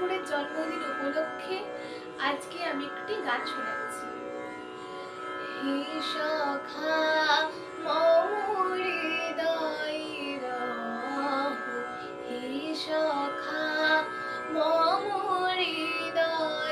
ঠাকুরের জন্মদিন উপলক্ষে আজকে আমি একটি গান শোনাচ্ছি। হে সখা মৌরে হে সখা মৌরে দয়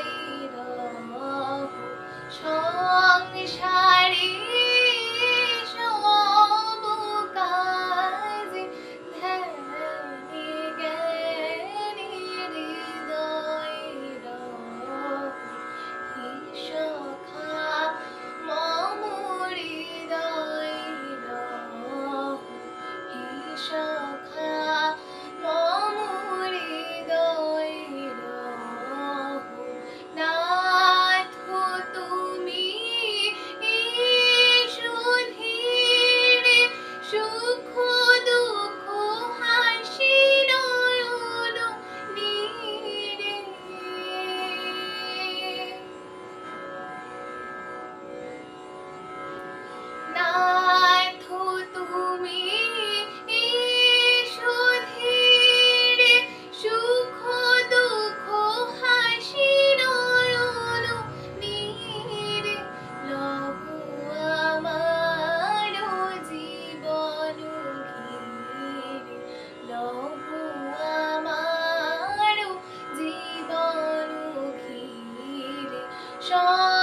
show. 说